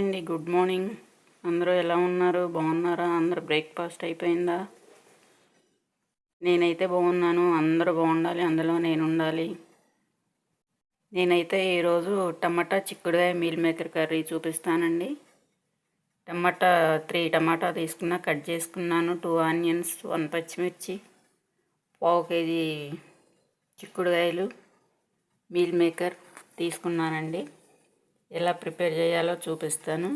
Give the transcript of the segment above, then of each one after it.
అండి good morning. అందరూ ఎలా ఉన్నారు? బాగున్నారా? అందరు బ్రేక్ఫాస్ట్ అయిపోయిందా? నేనైతే బాగున్నాను. అందరూ బాగుండాలి. అందులో నేను ఉండాలి నేనైతే ఈరోజు టమాటా చిక్కుడుకాయ మీల్ మేకర్ కర్రీ చూపిస్తానండి. టమాటా త్రీ టమాటా తీసుకున్నా కట్ చేసుకున్నాను. టూ ఆనియన్స్ వన్ పచ్చిమిర్చి పావు కేజీ చిక్కుడుకాయలు మీల్ మేకర్ తీసుకున్నానండి. ఎలా ప్రిపేర్ చేయాలో చూపిస్తాను.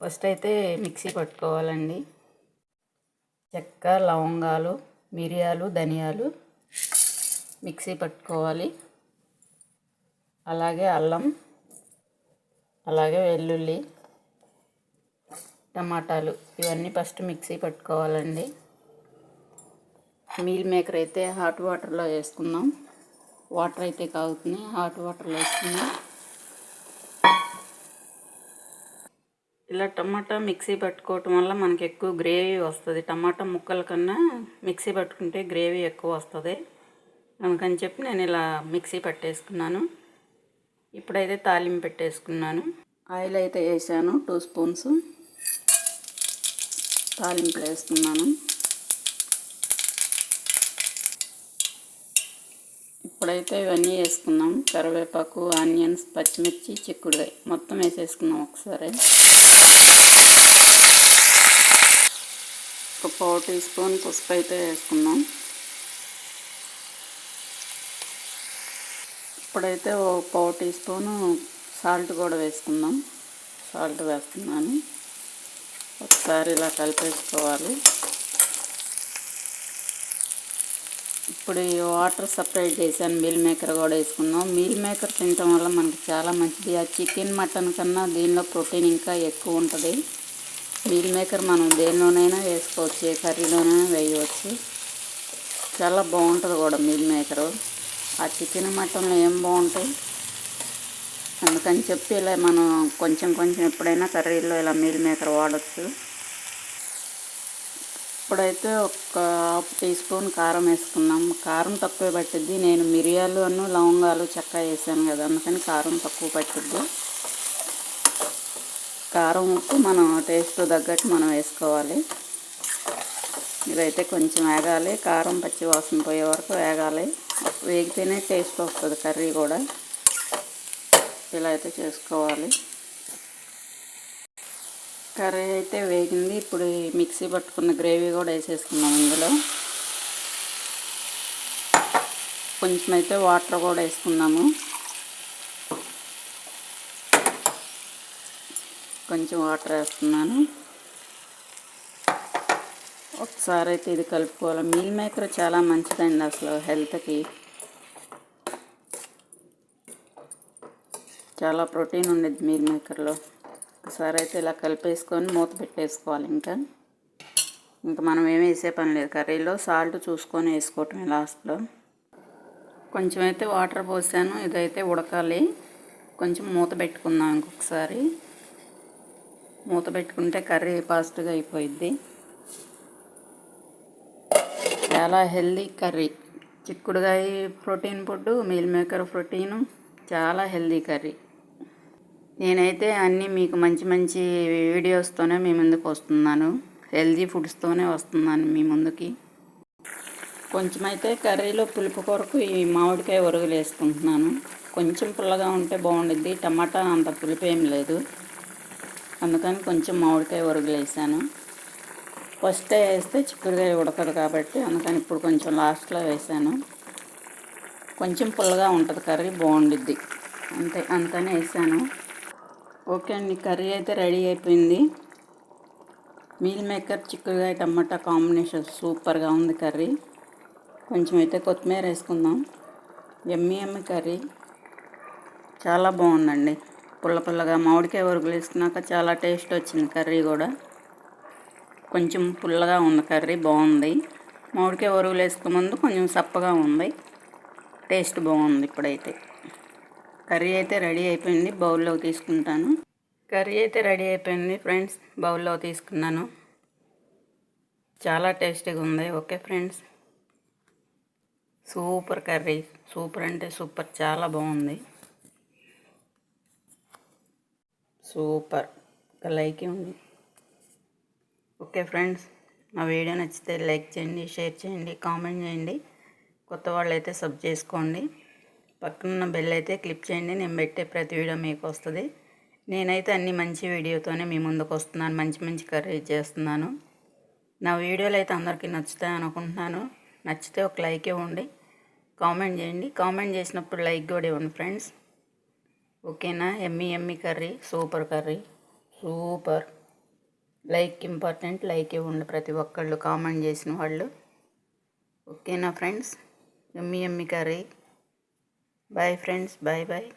ఫస్ట్ అయితే మిక్సీ పట్టుకోవాలండి. చెక్క లవంగాలు మిరియాలు ధనియాలు మిక్సీ పట్టుకోవాలి. అలాగే అల్లం అలాగే వెల్లుల్లి టమాటాలు ఇవన్నీ ఫస్ట్ మిక్సీ పట్టుకోవాలండి. మీల్ మేకర్ అయితే హాట్ వాటర్లో వేసుకుందాం. వాటర్ అయితే కాగుతుంది. హాట్ వాటర్లో వేసుకుందాం. ఇలా టమాటా మిక్సీ పట్టుకోవటం వల్ల మనకి ఎక్కువ గ్రేవీ వస్తుంది. టమాటా ముక్కల కన్నా మిక్సీ పట్టుకుంటే గ్రేవీ ఎక్కువ వస్తుంది. అందుకని చెప్పి నేను ఇలా మిక్సీ పట్టేసుకున్నాను. ఇప్పుడైతే తాలింపు పెట్టేసుకున్నాను. ఆయిల్ అయితే వేసాను టూ స్పూన్స్. తాలింపులు వేస్తున్నాను ఇప్పుడైతే ఇవన్నీ వేసుకుందాం. కరివేపాకు ఆనియన్స్ పచ్చిమిర్చి చిక్కుడుగాయ మొత్తం వేసేసుకుందాం ఒకసారి. ఒక పావు టీ స్పూన్ పసుపు అయితే వేసుకున్నాం ఇప్పుడైతే ఓ పావు టీ స్పూను సాల్ట్ కూడా వేసుకుందాం. సాల్ట్ వేస్తున్నాను. ఒకసారి ఇలా కలిపేసుకోవాలి. ఇప్పుడు ఈ వాటర్ సపరేట్ చేశాను. మీల్ మేకర్ కూడా వేసుకుందాం. మీల్ మేకర్ తినటం వల్ల మనకి చాలా మంచిది. ఆ చికెన్ మటన్ కన్నా దీనిలో ప్రోటీన్ ఇంకా ఎక్కువ ఉంటుంది. మీల్ మేకర్ మనం దేనిలోనైనా వేసుకోవచ్చు ఏ కర్రీలోనైనా వేయవచ్చు. చాలా బాగుంటుంది కూడా మీల్ మేకరు. ఆ చికెన్ మటన్లో ఏం బాగుంటాయి? అందుకని చెప్పి ఇలా మనం కొంచెం కొంచెం ఎప్పుడైనా కర్రీలో ఇలా మీల్ మేకర్ వాడచ్చు. ఇప్పుడైతే ఒక హాఫ్ టీ స్పూన్ కారం వేసుకున్నాం కారం తక్కువ పట్టిద్ది. నేను మిరియాలు అను లవంగాలు చెక్క వేసాను కదా అందుకని కారం తక్కువ పట్టిద్ది. కారం ఉప్పు మనం టేస్ట్ తగ్గట్టు మనం వేసుకోవాలి. ఇదైతే కొంచెం వేగాలి. కారం పచ్చి వాసన పోయే వరకు వేగాలి. వేగితేనే టేస్ట్ వస్తుంది కర్రీ కూడా. ఇలా అయితే చేసుకోవాలి. కర్రీ అయితే వేగింది. ఇప్పుడు మిక్సీ పట్టుకున్న గ్రేవీ కూడా వేసేసుకున్నాం ఇందులో. కొంచెం అయితే వాటర్ కూడా వేసుకున్నాము కొంచెం వాటర్ వేస్తున్నాను. ఒకసారి అయితే ఇది కలుపుకోవాలి. మీల్ మేకర్ చాలా మంచిదండి అసలు హెల్త్కి. చాలా ప్రోటీన్ ఉండేది మీల్ మేకర్లో. ఒకసారి అయితే ఇలా కలిపేసుకొని మూత పెట్టేసుకోవాలి ఇంకా. ఇంకా మనం ఏమి వేసే పని లేదు. కర్రీలో సాల్ట్ చూసుకొని వేసుకోవటం లాస్ట్లో. కొంచెం అయితే వాటర్ పోసాను. ఇదైతే ఉడకాలి. కొంచెం మూత పెట్టుకుందాం ఇంకొకసారి. మూత పెట్టుకుంటే కర్రీ ఫాస్ట్గా అయిపోయిద్ది. చాలా హెల్దీ కర్రీ. చిక్కుడుగాయ protein food meal maker protein చాలా హెల్దీ కర్రీ. నేనైతే అన్నీ మీకు మంచి మంచి వీడియోస్తోనే మీ ముందుకు వస్తున్నాను. హెల్దీ ఫుడ్స్తోనే వస్తున్నాను మీ ముందుకి. కొంచెం అయితే కర్రీలో పులుపు కొరకు ఈ మామిడికాయ ఒరుగులు వేసుకుంటున్నాను. కొంచెం పుల్లగా ఉంటే బాగుండిద్ది. టమాటా అంత పులుపు ఏం లేదు. అందుకని కొంచెం మామిడికాయ ఉరుగులు వేసాను. ఫస్ట్ వేస్తే చిక్కుడుకాయ ఉడకదు కాబట్టి అందుకని ఇప్పుడు కొంచెం లాస్ట్లో వేసాను. కొంచెం పుల్లగా ఉంటుంది కర్రీ బాగుండిద్ది. అంతే అందుకని వేసాను. ఓకే అండి కర్రీ అయితే రెడీ అయిపోయింది. మీల్ మేకర్ చిక్కుడుకాయ టమాటా కాంబినేషన్ సూపర్గా ఉంది కర్రీ. కొంచెం అయితే కొత్తిమీర వేసుకుందాం. ఎమ్మి ఎమ్మి కర్రీ. చాలా బాగుందండి. పుల్ల పుల్లగా మామిడికాయ వరకు వేసుకున్నాక చాలా టేస్ట్ వచ్చింది కర్రీ కూడా. కొంచెం పుల్లగా ఉంది కర్రీ బాగుంది. మామిడికాయ వరుగులు వేసుకున్న ముందు కొంచెం సప్పగా ఉంది. టేస్ట్ బాగుంది ఇప్పుడైతే. కర్రీ అయితే రెడీ అయిపోయింది బౌల్లో తీసుకుంటాను. కర్రీ అయితే రెడీ అయిపోయింది ఫ్రెండ్స్ బౌల్లో తీసుకున్నాను. చాలా టేస్టీగా ఉంది okay friends? Super curry super అంటే సూపర్ చాలా బాగుంది. సూపర్. ఒక లైక్ ఉంది ఓకే ఫ్రెండ్స్ నా వీడియో నచ్చితే లైక్ చేయండి షేర్ చేయండి కామెంట్ చేయండి. కొత్త వాళ్ళు అయితే సబ్ చేసుకోండి. పక్కన బెల్ అయితే క్లిక్ చేయండి నేను పెట్టే ప్రతి వీడియో మీకు వస్తుంది. నేనైతే అన్ని మంచి వీడియోతోనే మీ ముందుకు వస్తున్నాను మంచి మంచి కర్రీ చేస్తున్నాను. నా వీడియోలు అయితే అందరికీ నచ్చుతాయి అనుకుంటున్నాను. నచ్చితే ఒక లైక్ ఇవ్వండి కామెంట్ చేయండి. కామెంట్ చేసినప్పుడు లైక్ కూడా ఇవ్వండి ఫ్రెండ్స్. ఓకేనా? ఎమ్మి ఎమ్మి curry. Super curry. Super. Like important like ఇవ్వండి ప్రతి ఒక్కళ్ళు కామెంట్ చేసిన వాళ్ళు. ఓకేనా ఫ్రెండ్స్? ఎమ్మి ఎమ్మి curry. Bye friends bye bye.